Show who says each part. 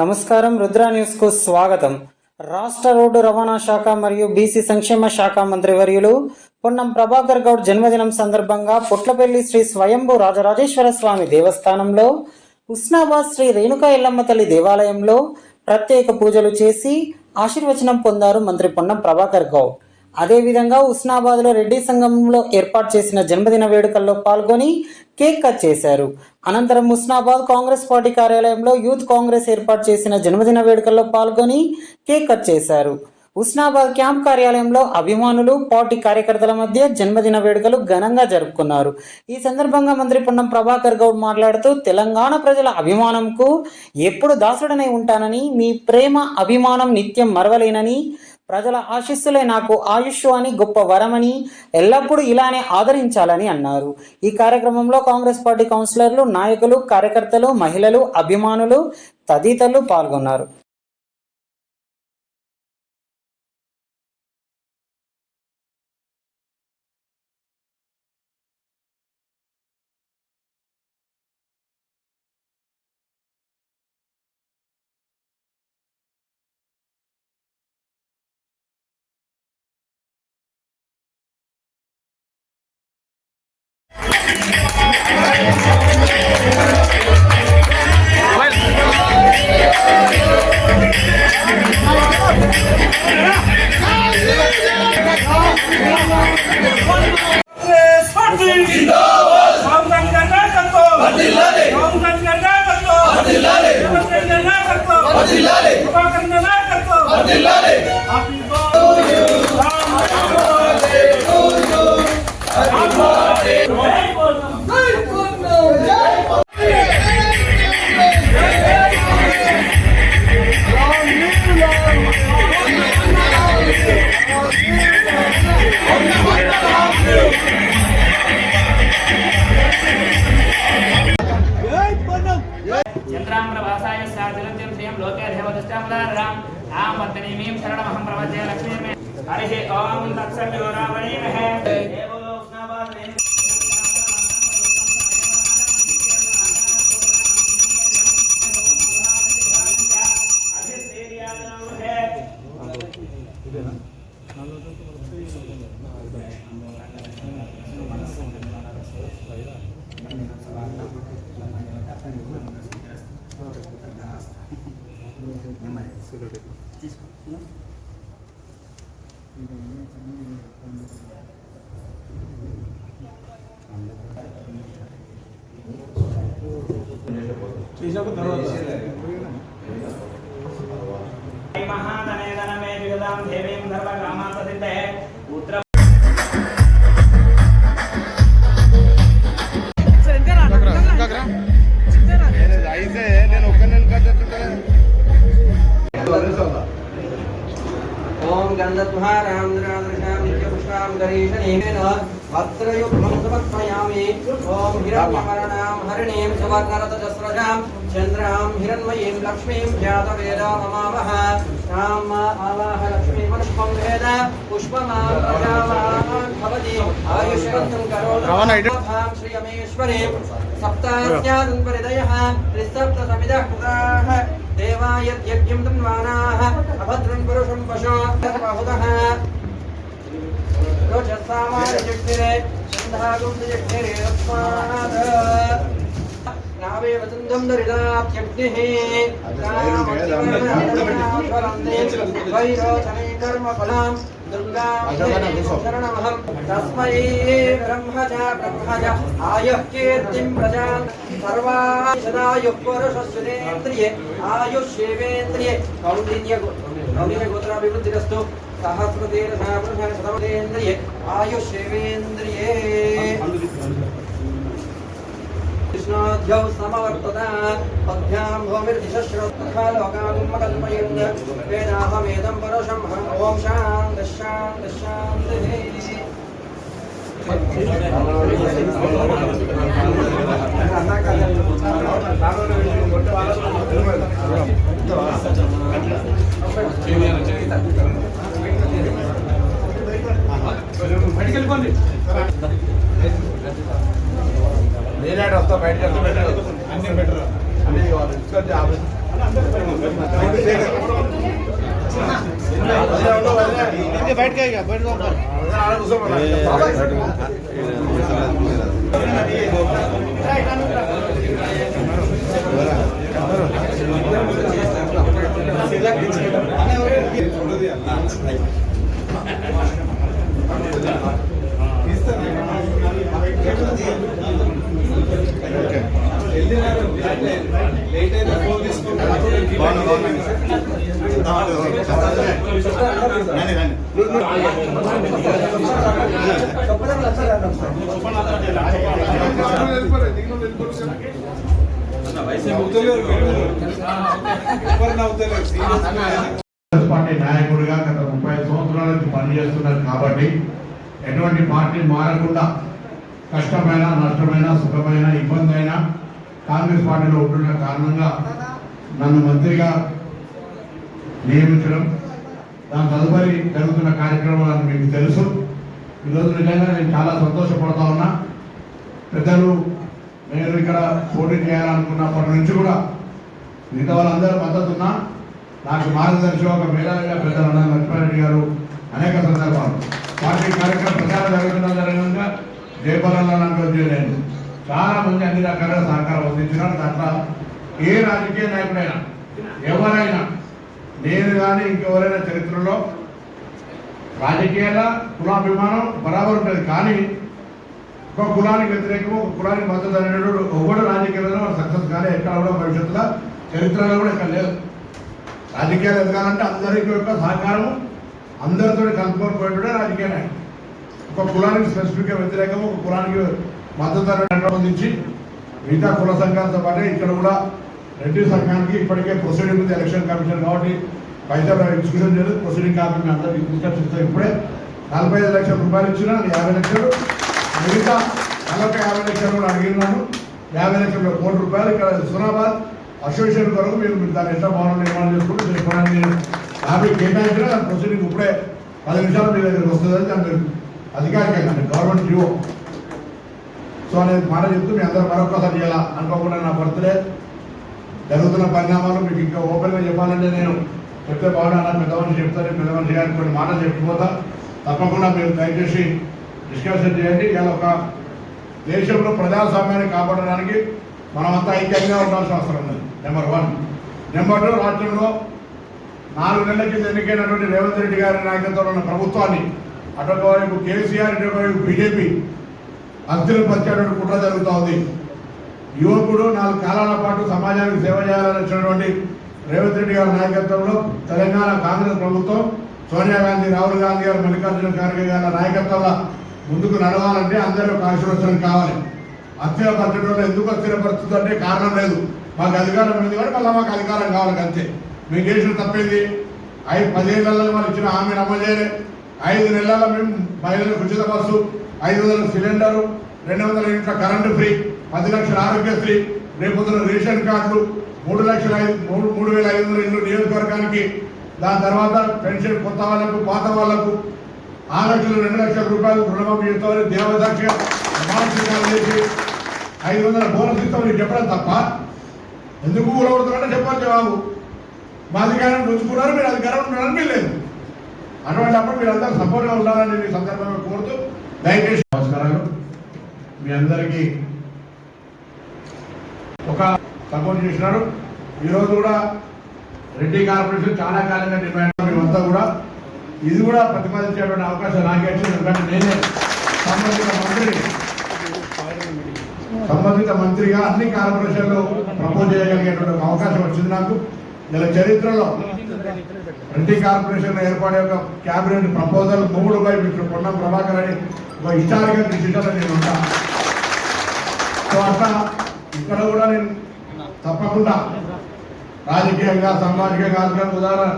Speaker 1: నమస్కారం రుద్ర న్యూస్కు స్వాగతం. రాష్ట్ర రోడ్డు రవాణా శాఖ మరియు బీసీ సంక్షేమ శాఖ మంత్రి వర్యులు పొన్నం ప్రభాకర్ గౌడ్ జన్మదినం సందర్భంగా పుట్లపల్లి శ్రీ స్వయంభు రాజరాజేశ్వర స్వామి దేవస్థానంలో ఉస్నాబాద్ శ్రీ రేణుకా ఎల్లమ్మ తల్లి దేవాలయంలో ప్రత్యేక పూజలు చేసి ఆశీర్వచనం పొందారు మంత్రి పొన్నం ప్రభాకర్ గౌడ్. అదేవిధంగా ఉస్నాబాద్లో రెడ్డి సంఘంలో ఏర్పాటు చేసిన జన్మదిన వేడుకల్లో పాల్గొని కేక్ కట్ చేశారు. అనంతరం ఉస్నాబాద్ కాంగ్రెస్ పార్టీ కార్యాలయంలో యూత్ కాంగ్రెస్ ఏర్పాటు చేసిన జన్మదిన వేడుకల్లో పాల్గొని కేక్ కట్ చేశారు. ఉస్నాబాద్ క్యాంప్ కార్యాలయంలో అభిమానులు పార్టీ కార్యకర్తల మధ్య జన్మదిన వేడుకలు ఘనంగా జరుపుకున్నారు. ఈ సందర్భంగా మంత్రి పొన్నం ప్రభాకర్ గౌడ్ మాట్లాడుతూ తెలంగాణ ప్రజల అభిమానంకు ఎప్పుడు దాసుడనై ఉంటానని మీ ప్రేమ అభిమానం నిత్యం మరవలేనని ప్రజల ఆశీస్సులే నాకు ఆయుష్ అని గొప్ప వరమని ఎల్లప్పుడూ ఇలానే ఆదరించాలని అన్నారు. ఈ కార్యక్రమంలో కాంగ్రెస్ పార్టీ కౌన్సిలర్లు నాయకులు కార్యకర్తలు మహిళలు అభిమానులు తదితరులు పాల్గొన్నారు.
Speaker 2: Thank you. మహాధనేదనమే విగదాం దేవీం ధర్మకామాంతసిద్ధే పుత్ర
Speaker 3: అయితే
Speaker 4: నిత్యపుష్పాం గరీషణేన భద్రయుగ్మం సమర్పయామి ఓం హిరణ్యమరణాం హరిణీం సువర్ణరతజస్రజాం చంద్రాం హిరణ్మయీం లక్ష్మీం జాతవేద మమావహ రామ ఆవాహ లక్ష్మీ పుష్పం వేద పుష్పమాం ప్రజావాన్ భవతి. ఆయుష్మంతం
Speaker 3: రావణ ఇటు.
Speaker 4: కరోధాం శ్రియమేశ్వరీం. సప్తాస్యాదన్ పరిదయః త్రిసప్త సమిదః కృతాః దేవాయ యజ్ఞం తన్వానాః అభద్రం పురుషం పశో బాహుదః రోచస్సామానిజగ్నిరే నావే వసంతం దరిదాత్యగ్నిః వైరోచనే కర్మ దుర్గాం శరణమహం తస్మై బ్రహ్మ చ ఆయుః కీర్తిం సదాయుః పురుషస్సునేంద్రియే కౌండిన్య గోత్రాభివృద్ధిరస్తు సహస్రతీరథా పురుష శతమతేంద్రియే ఆయుష్యేవేంద్రియే కృష్ణాధ్యౌ సమవర్తత పద్భ్యాం భూమిర్దిశశ్రోతథా లోకానుమకల్పయన్ వేదాహమేదం పరుషం ఓం శాంతి శాంతి శాంతి
Speaker 3: నేనే వస్తా బయటకు వెళ్తా బెటర్ అన్ని బెటర్ అన్ని కావాలి ఇసుకొచ్చి ఆఫీస్
Speaker 5: పార్టీ నాయకుడిగా గత ముప్పై సంవత్సరాల నుంచి పనిచేస్తున్నారు కాబట్టి ఎటువంటి పార్టీ మారకుండా కష్టమైన నష్టమైన సుఖమైన ఇబ్బంది అయినా కాంగ్రెస్ పార్టీలో ఉంటున్న కారణంగా నన్ను మంత్రిగా నియమించడం దాని తదుపరి జరుగుతున్న కార్యక్రమాలను మీకు తెలుసు. ఈరోజు నిజంగా నేను చాలా సంతోషపడతా ఉన్నా. పెద్దలు నేను ఇక్కడ పోటీ చేయాలనుకున్నప్పటి నుంచి కూడా మిగతా వాళ్ళందరూ మద్దతు ఉన్నా నాకు మార్గదర్శి ఒక మేధావిగా పెద్దలు అన్నారు లక్ష్మారెడ్డి గారు అనేక సందర్భాలు. పార్టీ కార్యక్రమం ప్రచారం జరుగుతున్న జరగంగా జయపాలన లేదు చాలా మంది అన్ని రకాలుగా సహకారం అందించినారు. దాంట్లో ఏ రాజకీయ నాయకుడైనా ఎవరైనా నేను కానీ ఇంకెవరైనా చరిత్రలో రాజకీయాల కులాభిమానం బరాబర్ ఉంటుంది. కానీ ఒక కులానికి వ్యతిరేకము ఒక కులానికి మద్దతు అనేటువంటి ఒక్కడు రాజకీయాలలో సక్సెస్ కానీ ఎక్కడ కూడా భవిష్యత్తులో చరిత్రలో కూడా ఇక్కడ లేదు. రాజకీయాలు ఎదగాలంటే అందరికి యొక్క సహకారం అందరితో కలుపుకొని పోయేటోడే రాజకీయ నాయకుడు. ఒక కులానికి స్పెసిఫిక్గా వ్యతిరేకము ఒక కులానికి మద్దతు అనేటువంటి అందించి మిగతా కుల సంఘాలతో పాటు ఇక్కడ కూడా రెడ్డి సంఘానికి ఇప్పటికే ప్రొసీడింగ్ ఉంది ఎలక్షన్ కమిషన్ కాబట్టి పైసలు ఎగ్జిక్యూషన్ చేయలేదు ప్రొసీడింగ్ కాపీ మీ అందరికీ తీసుకొచ్చిస్తాం ఇప్పుడే. నలభై ఐదు లక్షల రూపాయలు ఇచ్చిన యాభై లక్షలు. మిగతా నలభై యాభై లక్షలు కూడా అడిగినాను. యాభై లక్షల కోటి రూపాయలు ఇక్కడ సునాబాద్ అసోసియేషన్ కొరకు మీరు మీరు దాని ఎట్లా భవనం నిర్మాణం చేసుకుంటే చేసుకోవడానికి యాభై కేటాయించిన ప్రొసీడింగ్ ఇప్పుడే పది నిమిషాలు మీ దగ్గరికి వస్తుందని దాన్ని మీరు అధికారికంగా గవర్నమెంట్ డ్యూ సో అనేది మాట చెప్తూ మీ అందరూ మరొకసారి చేయాలా అనుకోకుండా నా బర్త్డే జరుగుతున్న పరిణామాలు మీకు ఇంకా ఓపెన్గా చెప్పాలంటే నేను చెప్తే బాగున్నా పెద్ద మనిషి చెప్తాను పెద్ద మనిషి గారికి కొన్ని మాటలు చెప్పిపోతా. తప్పకుండా మీరు దయచేసి డిస్కషన్ చేయండి. ఇలా ఒక దేశంలో ప్రజాస్వామ్యాన్ని కాపాడడానికి మనమంతా ఐక్యంగా ఉండాల్సిన అవసరం ఉంది నెంబర్ వన్ నెంబర్ టూ రాష్ట్రంలో నాలుగు నెలల కింద ఎన్నికైనటువంటి రేవంత్ రెడ్డి గారి నాయకత్వంలో ఉన్న ప్రభుత్వాన్ని అటువైపు వైపు కేసీఆర్ ఇటొక వైపు బీజేపీ. అస్థిరపరిచేటువంటి కుట్ర జరుగుతూ ఉంది. యువకుడు నాలుగు కాలాల పాటు సమాజానికి సేవ చేయాలని వచ్చినటువంటి రేవంత్ రెడ్డి గారి నాయకత్వంలో తెలంగాణ కాంగ్రెస్ ప్రభుత్వం సోనియా గాంధీ రాహుల్ గాంధీ గారు మల్లికార్జున ఖార్గే గారి నాయకత్వంలో ముందుకు నడవాలంటే అందరూ ఒక ఆశీర్వచనం కావాలి. అస్థిరపరచడంలో ఎందుకు అస్థిరపరుస్తుంది అంటే కారణం లేదు. మాకు అధికారం ఉంది కానీ మళ్ళీ మాకు అధికారం కావాలి అంతే. మేము చేసిన తప్పేంది? ఐదు నెలలు వాళ్ళు ఇచ్చిన హామీని అమలు చేయలేదు ఐదు నెలల మేము మహిళలకు ఉచిత బస్సు ఐదు వందల సిలిండరు రెండు వందల యూనిట్ల కరెంటు ఫ్రీ పది లక్షల ఆరోగ్యశ్రీ రేపొద్దున రేషన్ కార్డులు మూడు లక్షల ఐదు మూడు మూడు వేల ఐదు వందల ఇల్లు నియోజకవర్గానికి దాని తర్వాత పెన్షన్ కొత్త వాళ్ళకు పాత వాళ్ళకు ఆరు లక్షలు రెండు లక్షల రూపాయలు రుణమాఫీ చేస్తామని దేవదాక్ష చేసి ఐదు వందల బోనస్ ఇస్తామని చెప్పడం తప్ప ఎందుకు కూలబడుతున్నారంటే చెప్పాలి జవాబు. మా అధికారం రుచుకున్నారు మీరు అధికారం ఉన్నారని అటువంటిప్పుడు మీరందరూ మీరు సపోర్ట్గా ఉండాలని మీ సందర్భంగా కోరుతూ దయచేసి నమస్కారాలు. మీ అందరికీ ఒక సపోర్ట్ చేసినారు. ఈరోజు కూడా రెడ్డి కార్పొరేషన్ చాలా కాలంగా డిమాండ్ మేమంతా కూడా ఇది కూడా ప్రతిపాదించేటువంటి అవకాశం నాకే ఎందుకంటే నేనే సంబంధిత మంత్రి. సంబంధిత మంత్రిగా అన్ని కార్పొరేషన్లు ప్రపోజ్ చేయగలిగేటువంటి అవకాశం వచ్చింది నాకు. ఇలా చరిత్రలో రెడ్డి కార్పొరేషన్ ఏర్పాటు యొక్క క్యాబినెట్ ప్రపోజల్ మూడు బై ఇప్పుడు పొన్నం ప్రభాకర్ అని ఒక హిస్టారికల్ డిసిషన్ నేను ఉంటా సో అట్లా ఇక్కడ కూడా నేను తప్పకుండా రాజకీయంగా సామాజికంగా ఉదాహరణ